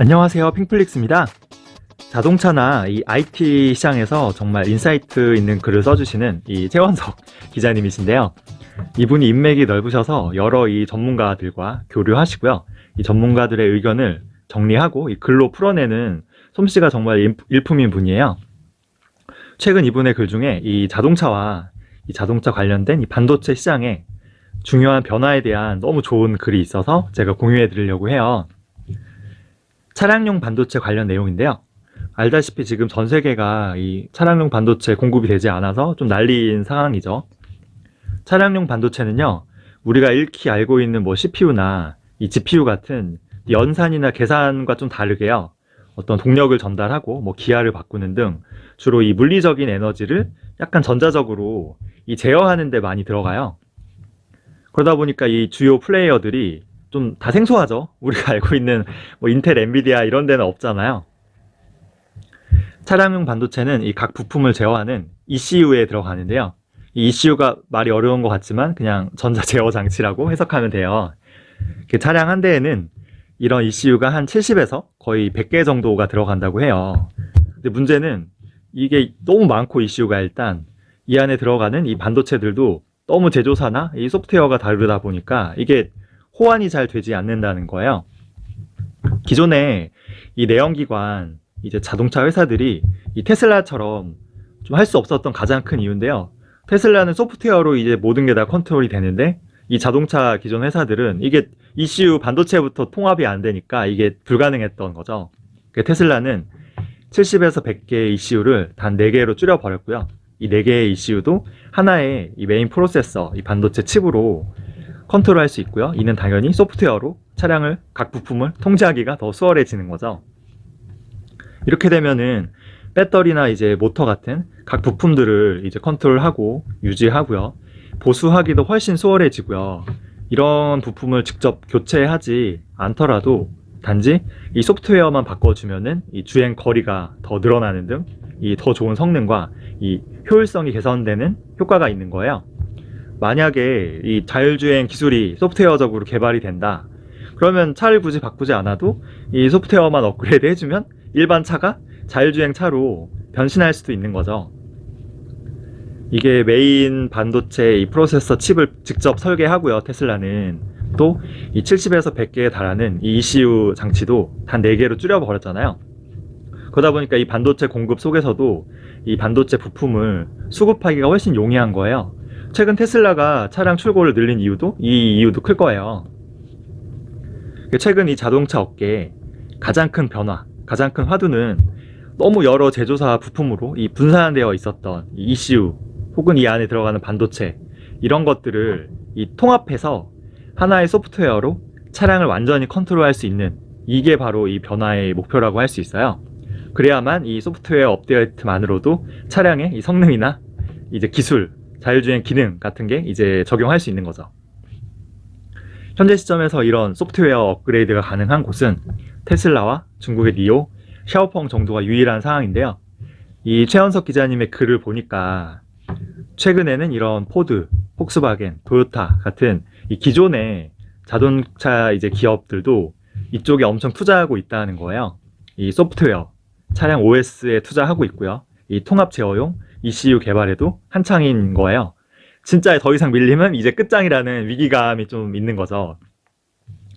안녕하세요. 핑플릭스입니다. 자동차나 이 IT 시장에서 정말 인사이트 있는 글을 써주시는 이 최원석 기자님이신데요. 이분이 인맥이 넓으셔서 여러 이 전문가들과 교류하시고요. 이 전문가들의 의견을 정리하고 이 글로 풀어내는 솜씨가 정말 일- 일품인 분이에요. 최근 이분의 글 중에 이 자동차와 이 자동차 관련된 이 반도체 시장의 중요한 변화에 대한 너무 좋은 글이 있어서 제가 공유해 드리려고 해요. 차량용 반도체 관련 내용인데요. 알다시피 지금 전 세계가 이 차량용 반도체 공급이 되지 않아서 좀 난리인 상황이죠. 차량용 반도체는요, 우리가 익히 알고 있는 뭐 CPU나 이 GPU 같은 연산이나 계산과 좀 다르게요. 어떤 동력을 전달하고 뭐 기하를 바꾸는 등 주로 이 물리적인 에너지를 약간 전자적으로 이 제어하는 데 많이 들어가요. 그러다 보니까 이 주요 플레이어들이 좀 다 생소하죠. 우리가 알고 있는 뭐 인텔, 엔비디아 이런 데는 없잖아요. 차량용 반도체는 이 각 부품을 제어하는 ECU에 들어가는데요. 이 ECU가 말이 어려운 것 같지만 그냥 전자 제어 장치라고 해석하면 돼요. 그 차량 한 대에는 이런 ECU가 한 70에서 거의 100개 정도가 들어간다고 해요. 근데 문제는 이게 너무 많고 ECU가 일단 이 안에 들어가는 이 반도체들도 너무 제조사나 이 소프트웨어가 다르다 보니까 이게 호환이 잘 되지 않는다는 거예요. 기존에 이 내연기관 이제 자동차 회사들이 이 테슬라처럼 좀 할 수 없었던 가장 큰 이유인데요. 테슬라는 소프트웨어로 이제 모든 게 다 컨트롤이 되는데 이 자동차 기존 회사들은 이게 ECU 반도체부터 통합이 안 되니까 이게 불가능했던 거죠. 그 테슬라는 70에서 100개의 ECU를 단 4개로 줄여버렸고요. 이 4개의 ECU도 하나의 이 메인 프로세서, 이 반도체 칩으로 컨트롤할 수 있고요. 이는 당연히 소프트웨어로 차량을 각 부품을 통제하기가 더 수월해지는 거죠. 이렇게 되면은 배터리나 이제 모터 같은 각 부품들을 이제 컨트롤하고 유지하고요. 보수하기도 훨씬 수월해지고요. 이런 부품을 직접 교체하지 않더라도 단지 이 소프트웨어만 바꿔주면은 이 주행 거리가 더 늘어나는 등 이 더 좋은 성능과 이 효율성이 개선되는 효과가 있는 거예요. 만약에 이 자율주행 기술이 소프트웨어적으로 개발이 된다. 그러면 차를 굳이 바꾸지 않아도 이 소프트웨어만 업그레이드 해주면 일반 차가 자율주행 차로 변신할 수도 있는 거죠. 이게 메인 반도체 이 프로세서 칩을 직접 설계하고요. 테슬라는 또 이 70에서 100개에 달하는 이 ECU 장치도 단 4개로 줄여버렸잖아요. 그러다 보니까 이 반도체 공급 속에서도 이 반도체 부품을 수급하기가 훨씬 용이한 거예요. 최근 테슬라가 차량 출고를 늘린 이유도 이 이유도 클 거예요. 최근 이 자동차 업계의 가장 큰 변화, 가장 큰 화두는 너무 여러 제조사 부품으로 이 분산되어 있었던 이 ECU 혹은 이 안에 들어가는 반도체 이런 것들을 이 통합해서 하나의 소프트웨어로 차량을 완전히 컨트롤할 수 있는 이게 바로 이 변화의 목표라고 할 수 있어요. 그래야만 이 소프트웨어 업데이트만으로도 차량의 이 성능이나 이제 기술, 자율주행 기능 같은 게 이제 적용할 수 있는 거죠. 현재 시점에서 이런 소프트웨어 업그레이드가 가능한 곳은 테슬라와 중국의 니오, 샤오펑 정도가 유일한 상황인데요. 이 최현석 기자님의 글을 보니까 최근에는 이런 포드, 폭스바겐, 토요타 같은 이 기존의 자동차 이제 기업들도 이쪽에 엄청 투자하고 있다는 거예요. 이 소프트웨어, 차량 OS에 투자하고 있고요. 이 통합 제어용 ECU 개발에도 한창인 거예요. 진짜 더 이상 밀리면 이제 끝장이라는 위기감이 좀 있는 거죠.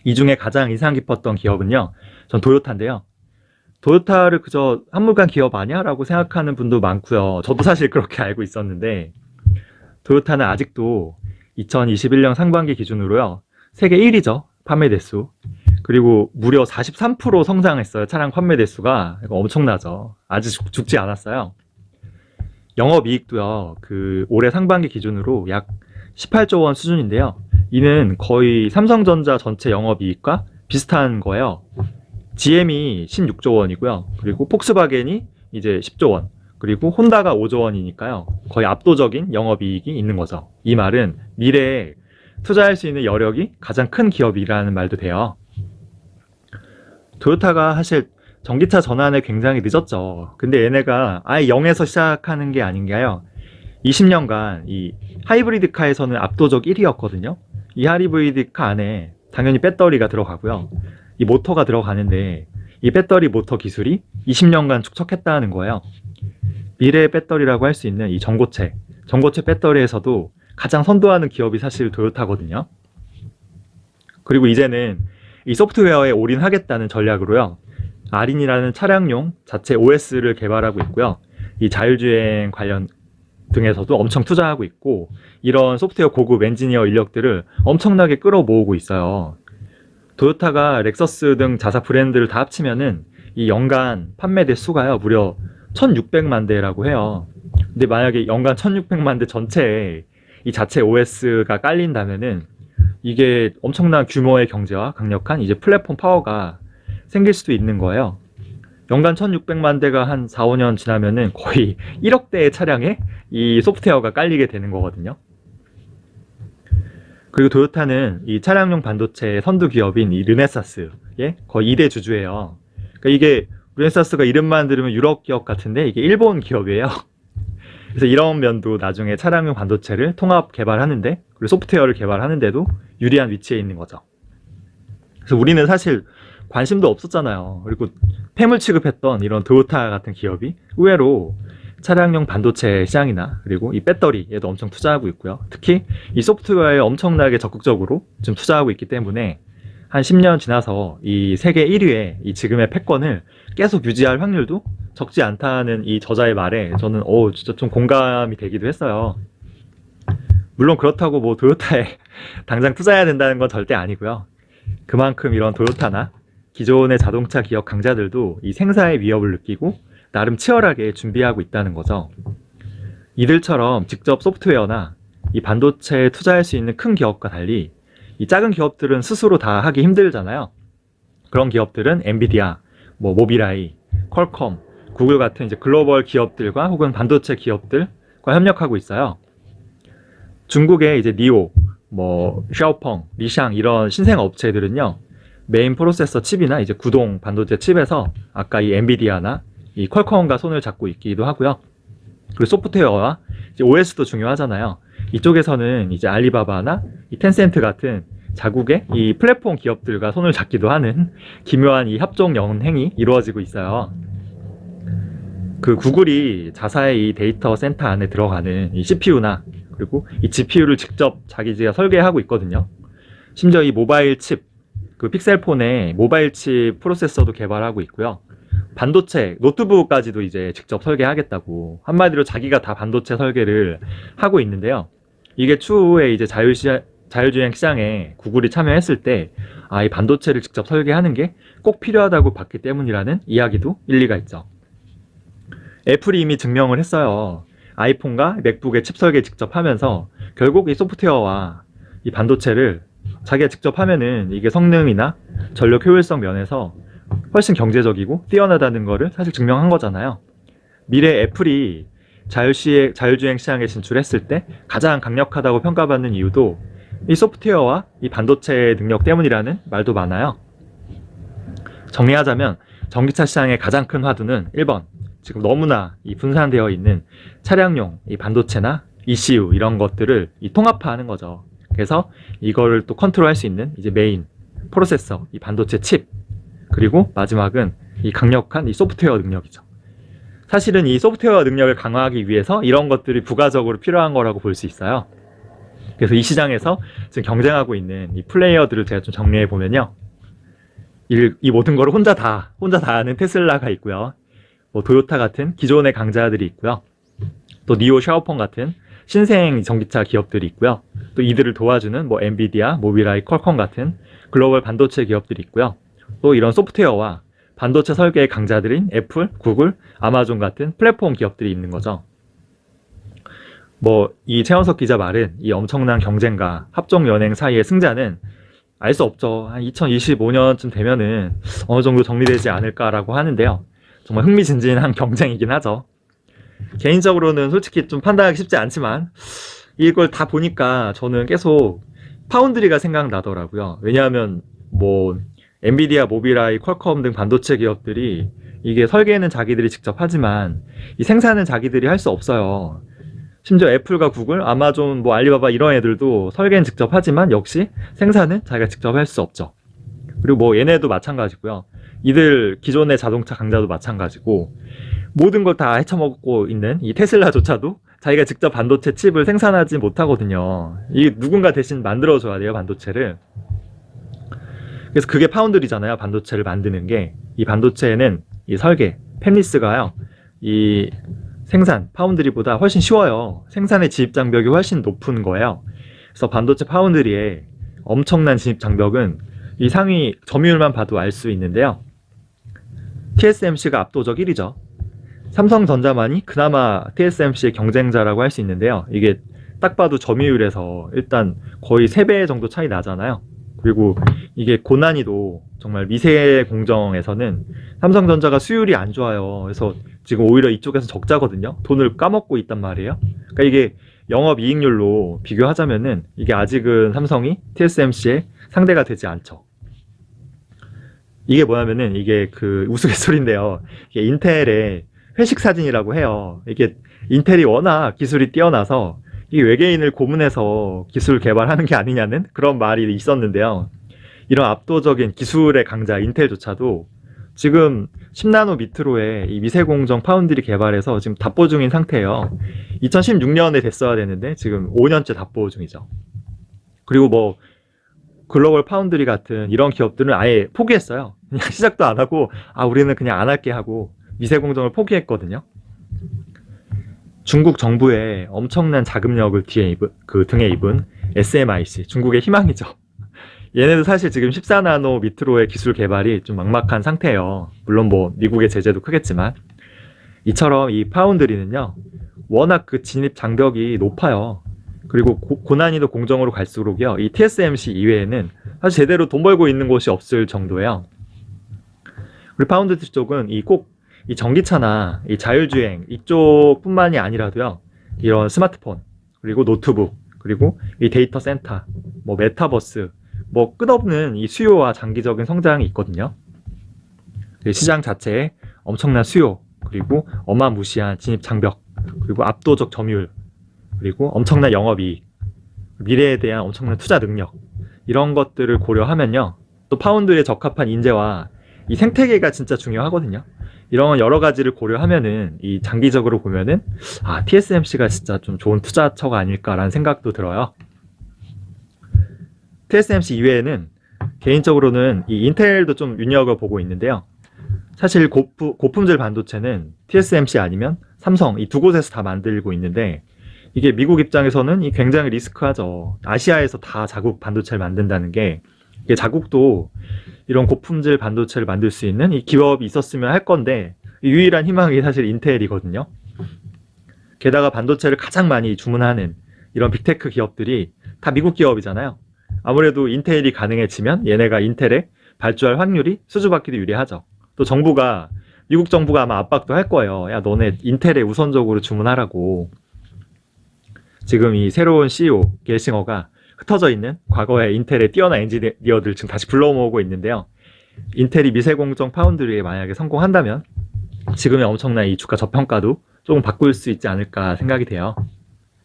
이 중에 가장 인상 깊었던 기업은요. 전 토요타인데요. 토요타를 그저 한물간 기업 아니야? 라고 생각하는 분도 많고요. 저도 사실 그렇게 알고 있었는데 토요타는 아직도 2021년 상반기 기준으로요. 세계 1위죠. 판매 대수. 그리고 무려 43% 성장했어요. 차량 판매 대수가 이거 엄청나죠. 아직 죽- 죽지 않았어요. 영업이익도요. 그 올해 상반기 기준으로 약 18조 원 수준인데요. 이는 거의 삼성전자 전체 영업이익과 비슷한 거예요. GM이 16조 원이고요. 그리고 폭스바겐이 이제 10조 원. 그리고 혼다가 5조 원이니까요. 거의 압도적인 영업이익이 있는 거죠. 이 말은 미래에 투자할 수 있는 여력이 가장 큰 기업이라는 말도 돼요. 토요타가 사실 전기차 전환에 굉장히 늦었죠. 근데 얘네가 아예 0에서 시작하는 게 아닌가요? 20년간 이 하이브리드 카에서는 압도적 1위였거든요. 이 하이브리드 카 안에 당연히 배터리가 들어가고요. 이 모터가 들어가는데 이 배터리 모터 기술이 20년간 축적했다는 거예요. 미래의 배터리라고 할 수 있는 이 전고체, 전고체 배터리에서도 가장 선도하는 기업이 사실 도요타거든요. 그리고 이제는 이 소프트웨어에 올인하겠다는 전략으로요. 아린이라는 차량용 자체 OS를 개발하고 있고요. 이 자율주행 관련 등에서도 엄청 투자하고 있고 이런 소프트웨어 고급 엔지니어 인력들을 엄청나게 끌어모으고 있어요. 도요타가 렉서스 등 자사 브랜드를 다 합치면은 이 연간 판매 대 수가요 무려 1600만 대라고 해요. 근데 만약에 연간 1600만 대 전체에 이 자체 OS가 깔린다면은 이게 엄청난 규모의 경제와 강력한 이제 플랫폼 파워가 생길 수도 있는 거예요. 연간 1600만 대가 한 4, 5년 지나면은 거의 1억 대의 차량에 이 소프트웨어가 깔리게 되는 거거든요. 그리고 도요타는 이 차량용 반도체 선두 기업인 이 르네사스의 거의 2대 주주예요. 그러니까 이게 르네사스가 이름만 들으면 유럽 기업 같은데 이게 일본 기업이에요. 그래서 이런 면도 나중에 차량용 반도체를 통합 개발하는데 그리고 소프트웨어를 개발하는데도 유리한 위치에 있는 거죠. 그래서 우리는 사실 관심도 없었잖아요. 그리고 폐물 취급했던 이런 도요타 같은 기업이 의외로 차량용 반도체 시장이나 그리고 이 배터리에도 엄청 투자하고 있고요. 특히 이 소프트웨어에 엄청나게 적극적으로 좀 투자하고 있기 때문에 한 10년 지나서 이 세계 1위의 이 지금의 패권을 계속 유지할 확률도 적지 않다는 이 저자의 말에 저는 어 진짜 좀 공감이 되기도 했어요. 물론 그렇다고 뭐 도요타에 당장 투자해야 된다는 건 절대 아니고요. 그만큼 이런 도요타나 기존의 자동차 기업 강자들도 이 생사의 위협을 느끼고 나름 치열하게 준비하고 있다는 거죠. 이들처럼 직접 소프트웨어나 이 반도체에 투자할 수 있는 큰 기업과 달리 이 작은 기업들은 스스로 다 하기 힘들잖아요. 그런 기업들은 엔비디아, 뭐 모비라이, 퀄컴, 구글 같은 이제 글로벌 기업들과 혹은 반도체 기업들과 협력하고 있어요. 중국의 이제 니오, 뭐 샤오펑, 리샹 이런 신생 업체들은요. 메인 프로세서 칩이나 이제 구동 반도체 칩에서 아까 이 엔비디아나 이 퀄컴과 손을 잡고 있기도 하고요. 그리고 소프트웨어와 이제 OS도 중요하잖아요. 이쪽에서는 이제 알리바바나 이 텐센트 같은 자국의 이 플랫폼 기업들과 손을 잡기도 하는 기묘한 이 협종 연행이 이루어지고 있어요. 그 구글이 자사의 이 데이터 센터 안에 들어가는 이 CPU나 그리고 이 GPU를 직접 자기가 설계하고 있거든요. 심지어 이 모바일 칩, 그 픽셀폰에 모바일 칩 프로세서도 개발하고 있고요. 반도체, 노트북까지도 이제 직접 설계하겠다고 한마디로 자기가 다 반도체 설계를 하고 있는데요. 이게 추후에 이제 자율시, 자율주행 시장에 구글이 참여했을 때, 아, 이 반도체를 직접 설계하는 게 꼭 필요하다고 봤기 때문이라는 이야기도 일리가 있죠. 애플이 이미 증명을 했어요. 아이폰과 맥북의 칩 설계 직접 하면서 결국 이 소프트웨어와 이 반도체를 자기가 직접 하면은 이게 성능이나 전력 효율성 면에서 훨씬 경제적이고 뛰어나다는 거를 사실 증명한 거잖아요. 미래 애플이 자율시에, 자율주행 시장에 진출했을 때 가장 강력하다고 평가받는 이유도 이 소프트웨어와 이 반도체의 능력 때문이라는 말도 많아요. 정리하자면 전기차 시장의 가장 큰 화두는 1번 지금 너무나 이 분산되어 있는 차량용 이 반도체나 ECU 이런 것들을 이 통합화하는 거죠. 그래서 이거를 또 컨트롤할 수 있는 이제 메인 프로세서 이 반도체 칩 그리고 마지막은 이 강력한 이 소프트웨어 능력이죠. 사실은 이 소프트웨어 능력을 강화하기 위해서 이런 것들이 부가적으로 필요한 거라고 볼 수 있어요. 그래서 이 시장에서 지금 경쟁하고 있는 이 플레이어들을 제가 좀 정리해 보면요. 이, 이 모든 거를 혼자 다, 혼자 다 하는 테슬라가 있고요. 뭐 도요타 같은 기존의 강자들이 있고요. 또 니오 샤오펑 같은 신생 전기차 기업들이 있고요. 또 이들을 도와주는 뭐 엔비디아, 모비라이, 퀄컴 같은 글로벌 반도체 기업들이 있고요. 또 이런 소프트웨어와 반도체 설계의 강자들인 애플, 구글, 아마존 같은 플랫폼 기업들이 있는 거죠. 뭐 이 최원석 기자 말은 이 엄청난 경쟁과 합종 연행 사이의 승자는 알 수 없죠. 한 2025년쯤 되면은 어느 정도 정리되지 않을까라고 하는데요. 정말 흥미진진한 경쟁이긴 하죠. 개인적으로는 솔직히 좀 판단하기 쉽지 않지만 이걸 다 보니까 저는 계속 파운드리가 생각나더라고요. 왜냐하면 뭐 엔비디아, 모비라이, 퀄컴 등 반도체 기업들이 이게 설계는 자기들이 직접 하지만 이 생산은 자기들이 할 수 없어요. 심지어 애플과 구글, 아마존, 뭐 알리바바 이런 애들도 설계는 직접 하지만 역시 생산은 자기가 직접 할 수 없죠. 그리고 뭐 얘네도 마찬가지고요. 이들 기존의 자동차 강자도 마찬가지고 모든 걸 다 헤쳐먹고 있는 이 테슬라조차도 자기가 직접 반도체 칩을 생산하지 못하거든요. 이 누군가 대신 만들어줘야 돼요 반도체를. 그래서 그게 파운드리잖아요 반도체를 만드는 게 이 반도체에는 이 설계 팹리스가요 이 생산 파운드리보다 훨씬 쉬워요. 생산의 진입 장벽이 훨씬 높은 거예요. 그래서 반도체 파운드리에 엄청난 진입 장벽은 이 상위 점유율만 봐도 알 수 있는데요. TSMC가 압도적 1위죠. 삼성전자만이 그나마 TSMC의 경쟁자라고 할 수 있는데요. 이게 딱 봐도 점유율에서 일단 거의 3배 정도 차이 나잖아요. 그리고 이게 고난이도 정말 미세 공정에서는 삼성전자가 수율이 안 좋아요. 그래서 지금 오히려 이쪽에서 적자거든요. 돈을 까먹고 있단 말이에요. 그러니까 이게 영업 이익률로 비교하자면은 이게 아직은 삼성이 TSMC의 상대가 되지 않죠. 이게 뭐냐면은 이게 그 우스갯소리인데요. 이게 인텔의 회식 사진이라고 해요. 이게 인텔이 워낙 기술이 뛰어나서 이 외계인을 고문해서 기술 개발하는 게 아니냐는 그런 말이 있었는데요. 이런 압도적인 기술의 강자 인텔조차도 지금 10나노 미트로의 이 미세공정 파운드리 개발해서 지금 답보 중인 상태예요. 2016년에 됐어야 되는데 지금 5년째 답보 중이죠. 그리고 뭐 글로벌 파운드리 같은 이런 기업들은 아예 포기했어요. 그냥 시작도 안 하고 아 우리는 그냥 안 할게 하고 미세 공정을 포기했거든요. 중국 정부의 엄청난 자금력을 뒤에 입은 그 등에 입은 SMIC 중국의 희망이죠. 얘네도 사실 지금 14나노 미트로의 기술 개발이 좀 막막한 상태예요. 물론 뭐 미국의 제재도 크겠지만 이처럼 이 파운드리는요 워낙 그 진입 장벽이 높아요. 그리고 고, 난이도 공정으로 갈수록요 이 TSMC 이외에는 사실 제대로 돈 벌고 있는 곳이 없을 정도예요. 우리 파운드리 쪽은 이 꼭 이 전기차나 이 자율주행 이쪽뿐만이 아니라도요 이런 스마트폰 그리고 노트북 그리고 이 데이터 센터 뭐 메타버스 뭐 끝없는 이 수요와 장기적인 성장이 있거든요. 그 시장 자체에 엄청난 수요 그리고 어마무시한 진입 장벽 그리고 압도적 점유율 그리고 엄청난 영업이익 미래에 대한 엄청난 투자 능력 이런 것들을 고려하면요 또 파운드에 적합한 인재와 이 생태계가 진짜 중요하거든요. 이런 여러 가지를 고려하면은 이 장기적으로 보면은 아 TSMC가 진짜 좀 좋은 투자처가 아닐까라는 생각도 들어요. TSMC 이외에는 개인적으로는 이 인텔도 좀 눈여겨 보고 있는데요. 사실 고프, 고품질 반도체는 TSMC 아니면 삼성 이 두 곳에서 다 만들고 있는데 이게 미국 입장에서는 이 굉장히 리스크하죠. 아시아에서 다 자국 반도체를 만든다는 게 자국도 이런 고품질 반도체를 만들 수 있는 이 기업이 있었으면 할 건데 유일한 희망이 사실 인텔이거든요. 게다가 반도체를 가장 많이 주문하는 이런 빅테크 기업들이 다 미국 기업이잖아요. 아무래도 인텔이 가능해지면 얘네가 인텔에 발주할 확률이 수주받기도 유리하죠. 또 정부가 미국 정부가 아마 압박도 할 거예요. 야 너네 인텔에 우선적으로 주문하라고. 지금 이 새로운 CEO 겔싱어가 흩어져 있는 과거의 인텔의 뛰어난 엔지니어들 지금 다시 불러 모으고 있는데요. 인텔이 미세 공정 파운드리에 만약에 성공한다면 지금의 엄청난 이 주가 저평가도 조금 바꿀 수 있지 않을까 생각이 돼요.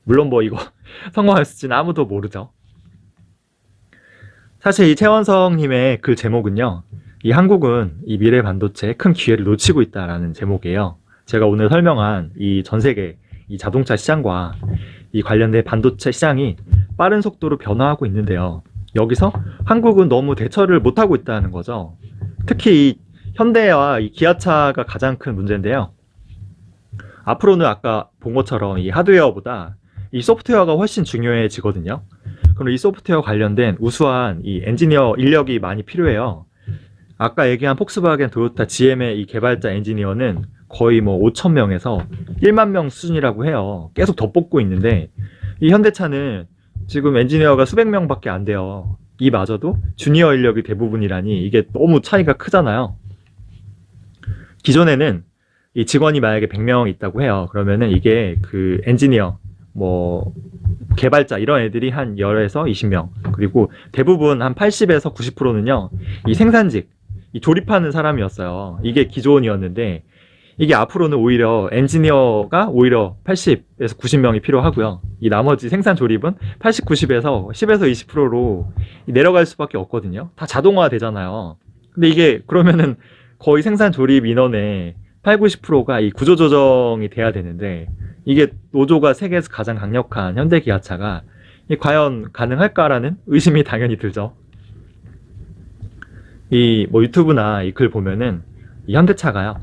물론 뭐 이거 성공할지는 아무도 모르죠. 사실 이 최원성님의 글 제목은요. 이 한국은 이 미래 반도체에 큰 기회를 놓치고 있다라는 제목이에요. 제가 오늘 설명한 이 전 세계 이 자동차 시장과 이 관련된 반도체 시장이 빠른 속도로 변화하고 있는데요. 여기서 한국은 너무 대처를 못하고 있다는 거죠. 특히 이 현대와 이 기아차가 가장 큰 문제인데요. 앞으로는 아까 본 것처럼 이 하드웨어보다 이 소프트웨어가 훨씬 중요해지거든요. 그럼 이 소프트웨어 관련된 우수한 이 엔지니어 인력이 많이 필요해요. 아까 얘기한 폭스바겐, 도요타, GM의 이 개발자 엔지니어는 거의 뭐 5천 명에서 1만 명 수준이라고 해요. 계속 더 뽑고 있는데 이 현대차는 지금 엔지니어가 수백 명밖에 안 돼요. 이 마저도 주니어 인력이 대부분이라니 이게 너무 차이가 크잖아요. 기존에는 이 직원이 만약에 100명 있다고 해요. 그러면은 이게 그 엔지니어, 뭐 개발자 이런 애들이 한 10에서 20명. 그리고 대부분 한 80에서 90%는요. 이 생산직, 이 조립하는 사람이었어요. 이게 기존이었는데 이게 앞으로는 오히려 엔지니어가 오히려 80에서 90명이 필요하고요. 이 나머지 생산 조립은 80, 90에서 10에서 20%로 내려갈 수밖에 없거든요. 다 자동화 되잖아요. 근데 이게 그러면은 거의 생산 조립 인원의 8, 90%가 이 구조 조정이 돼야 되는데 이게 노조가 세계에서 가장 강력한 현대 기아차가 이 과연 가능할까라는 의심이 당연히 들죠. 이 뭐 유튜브나 이 글 보면은 이 현대차가요.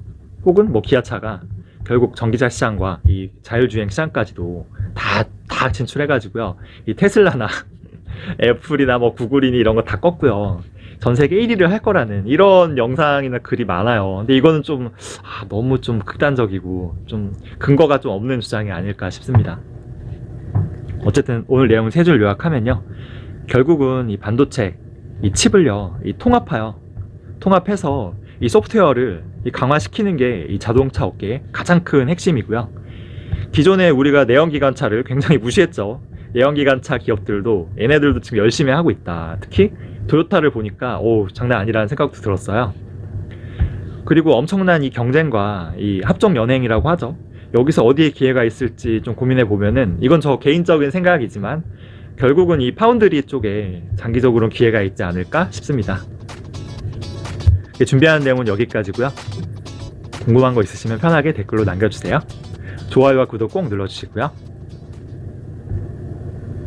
혹은 뭐 기아차가 결국 전기차 시장과 이 자율주행 시장까지도 다, 다 진출해가지고요. 이 테슬라나 애플이나 뭐 구글이니 이런 거 다 껐고요. 전 세계 1위를 할 거라는 이런 영상이나 글이 많아요. 근데 이거는 좀 아, 너무 좀 극단적이고 좀 근거가 좀 없는 주장이 아닐까 싶습니다. 어쨌든 오늘 내용 세줄 요약하면요. 결국은 이 반도체, 이 칩을요, 이 통합하여 통합해서 이 소프트웨어를 이 강화시키는 게 이 자동차 업계의 가장 큰 핵심이고요. 기존에 우리가 내연기관차를 굉장히 무시했죠. 내연기관차 기업들도 얘네들도 지금 열심히 하고 있다. 특히 토요타를 보니까 오 장난 아니라는 생각도 들었어요. 그리고 엄청난 이 경쟁과 이 합종 연행이라고 하죠. 여기서 어디에 기회가 있을지 좀 고민해 보면은 이건 저 개인적인 생각이지만 결국은 이 파운드리 쪽에 장기적으로 기회가 있지 않을까 싶습니다. 예, 준비한 내용은 여기까지고요. 궁금한 거 있으시면 편하게 댓글로 남겨주세요. 좋아요와 구독 꼭 눌러주시고요.